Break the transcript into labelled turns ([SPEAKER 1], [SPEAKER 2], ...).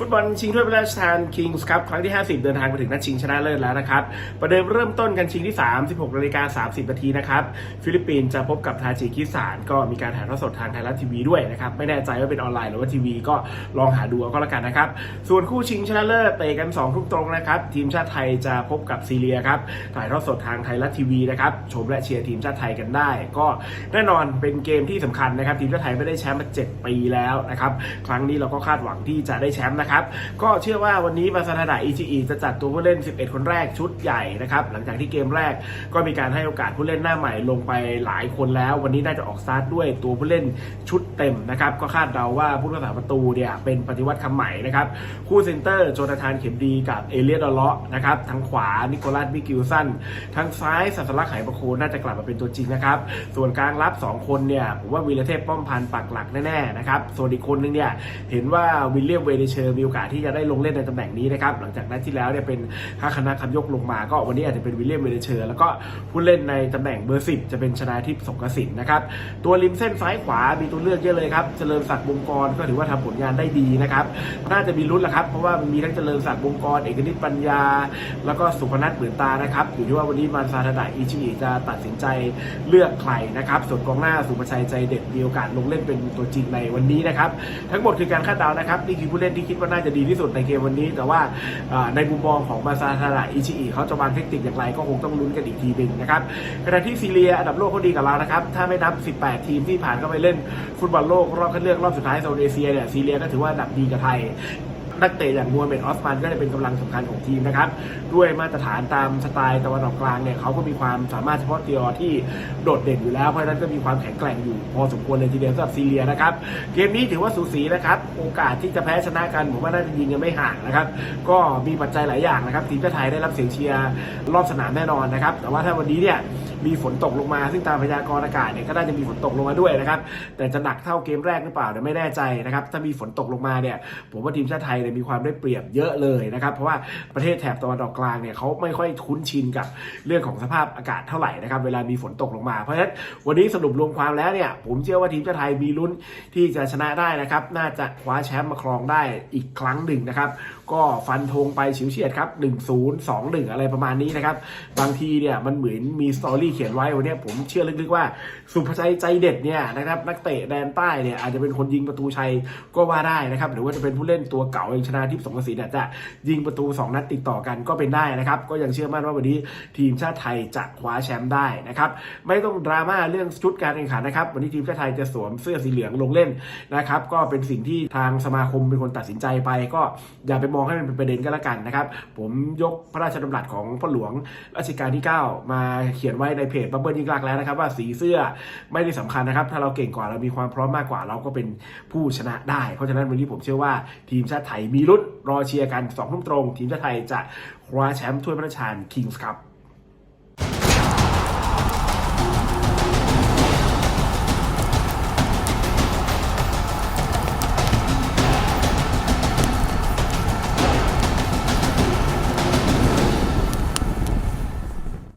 [SPEAKER 1] ฟุตบอลชิงถ้วยพระราชทานคิงส์ครับครั้งที่ 50 เดินทางมาถึงนัดชิงชนะเลิศแล้วนะครับ ประเดิมเริ่มต้นกันชิงที่ 3 16นาฬิกา30นาทีนะครับ ฟิลิปปินส์จะพบกับทาจิกิสถานก็มีการถ่ายทอดสดทางไทยรัฐทีวีด้วยนะครับ ไม่แน่ใจว่าเป็นออนไลน์หรือว่าทีวีก็ลองหาดูเอาก็แล้วกันนะครับ ส่วนคู่ชิงชนะเลิศเตะกัน2ทุ่มตรงนะครับ ทีมชาติไทยจะพบกับซีเรียครับ ถ่ายทอดสดทางไทยรัฐทีวีนะครับ ชมและเชียร์ทีมชาติไทยกันได้ ก็แน่นอนเป็นเกมที่สำคัญนะครับ ทีมชาติไทยไม่ได้แชมป์มา7ปีแล้วนะครับ ครั้งนี้เราก็คาดหวังที่จะได้แชมป์นะครับ ก็เชื่อว่าวันนี้มาซานาดะอิชิอิจะจัดตัวผู้เล่น 11 คนแรกชุดใหญ่นะครับ หลังจากที่เกมแรกก็มีการให้โอกาสผู้เล่นหน้าใหม่ลงไปหลายคนแล้ว วันนี้น่าจะออกสตาร์ทด้วยตัวผู้เล่นชุดเต็มนะครับ ก็คาดเดาว่าผู้รักษาประตูเนี่ยเป็นปฏิวัติคำใหม่นะครับ คู่เซนเตอร์โจนาธานเข็มดีกับเอเลียดอลเลาะนะครับทางขวานิโคลัสมิกิลสันทางซ้ายสัสลักไหประโคนน่าจะกลับมาเป็นตัวจริงนะครับส่วนกลางรับ 2 คนเนี่ยผมว่าวีรเทพป้อมพันปักหลักแน่ๆนะครับส่วนอีกคนนึงเนี่ยเห็นว่าวิลเลียมเวเดเชอร์มีโอกาสที่จะได้ลงเล่นในตำแหน่งนี้นะครับหลังจากนัดที่แล้วเนี่ยเป็นข้าคณะคันยกลงมาก็วันนี้อาจจะเป็นวิลเลียมเวเดเชอร์แล้วก็ผู้เล่นในตำแหน่งเบอร์สิบจะเป็นชนาทิพย์สงกสินนะครับตัวริมเส้นซ้ายขวามีตัวเลือกเยอะเลยครับเจริญศักดิ์วงกรก็ถือว่าทำผลงานได้ดีนะครับน่าจะมีลุ้นละครับเพราะว่ามันมีทั้งเจริญศักดิ์วงกรเอกนิตปัญญา แล้วก็สุพนัทเหมือนตานะครับอยู่ที่ว่าวันนี้มานซาทาดะอิชิอิจะตัดสินใจเลือกใครนะครับส่วนกองหน้าสุภชัยใจเด็ดมีโอกาสลงเล่นเป็นตัวจริงในวันนี้นะครับทั้งหมดคือการคาดเดานะครับนี่คือผู้เล่นที่คิดว่าน่าจะดีที่สุดในเกมวันนี้ แต่ว่าในมุมมองของมาซาทาระอิชิอิเขาจะวางเทคนิคอย่างไรก็คงต้องลุ้นกันอีกทีหนึ่งนะครับขณะที่ซีเรียอันดับโลกเขาดีกับเรานะครับถ้าไม่นับ 18 ทีมที่ผ่านเข้าไปเล่นฟุตบอลโลกรอบคัดเลือกรอบสุดท้ายโซนเอเชียเนี่ยซีเรียก็ถือว่าอันดับดีกับไทย นักเตะอย่างมัวเมดออสมันก็จะเป็นกำลังสำคัญของทีมนะครับ ด้วยมาตรฐานตามสไตล์ตะวันออกกลางเนี่ยเขาก็มีความสามารถเฉพาะตัวที่โดดเด่นอยู่แล้ว เพราะฉะนั้นก็มีความแข็งแกร่งอยู่พอสมควรเลยทีเดียวสำหรับซีเรียนะครับ เกมนี้ถือว่าสูสีนะครับ โอกาสที่จะแพ้ชนะกันผมว่าน่าจะยิงกันไม่ห่างนะครับ ก็มีปัจจัยหลายอย่างนะครับทีมชาติไทยได้รับเสียงเชียร์รอบสนามแน่นอนนะครับ แต่ว่าถ้าวันนี้เนี่ย มีฝนตกลงมา ซึ่งตามพยากรณ์อากาศเนี่ยก็น่าจะมีฝนตกลงมาด้วยนะครับ แต่จะหนักเท่าเกมแรกหรือเปล่าเนี่ยไม่แน่ใจนะครับ ถ้ามีฝนตกลงมาเนี่ย ผมว่าทีมชาติไทยเนี่ยมีความได้เปรียบเยอะเลยนะครับ เพราะว่าประเทศแถบตะวันออกกลางเนี่ยเขาไม่ค่อยคุ้นชินกับเรื่องของสภาพอากาศเท่าไหร่นะครับ เวลามีฝนตกลงมา เพราะฉะนั้นวันนี้สรุปรวมความแล้วเนี่ย ผมเชื่อว่าทีมชาติไทยมีลุ้นที่จะชนะได้นะครับ น่าจะคว้าแชมป์มาครองได้อีกครั้งหนึ่งนะครับ ก็ฟันธงไปเฉิวเฉียดครับ1-0 2-1 อะไรประมาณนี้นะครับ บางทีเนี่ยมันเหมือนมีสตอรี่เขียนไว้วันนี้ผมเชื่อลึกๆว่า สุภชัยใจเด็ดเนี่ยนะครับนักเตะแดนใต้เนี่ยอาจจะเป็นคนยิงประตูชัยก็ว่าได้นะครับหรือว่าจะเป็นผู้เล่นตัวเก่าอย่างชนะทิพย์สงกระสินจะยิงประตู 2 นัดติดต่อกันก็เป็นได้นะครับ ก็ยังเชื่อมั่นว่าวันนี้ทีมชาติไทยจะคว้าแชมป์ได้นะครับไม่ต้องดราม่าเรื่องชุดการแข่งขันนะครับวันนี้ทีมชาติไทยจะสวมเสื้อสีเหลืองลงเล่นนะครับก็เป็นสิ่งที่ทางสมาคมเป็นคนตัดสินใจไป ก็อย่าไปมองให้มันเป็นประเด็นก็แล้วกันนะครับผมยกพระราชดำรัสของพ่อหลวงรัชกาลที่ 9 มาเขียนไว้ในเพจบับเบิลยิ่งรักแล้วนะครับว่าสีเสื้อไม่ได้สำคัญนะครับ ถ้าเราเก่งกว่าเรามีความพร้อมมากกว่าเราก็เป็นผู้ชนะได้ เพราะฉะนั้นวันนี้ผมเชื่อว่าทีมชาติไทยมีลุ้นรอเชียร์กันสองทุ่มตรง ทีมชาติไทยจะคว้าแชมป์ถ้วยพระราชทานคิงส์ครับ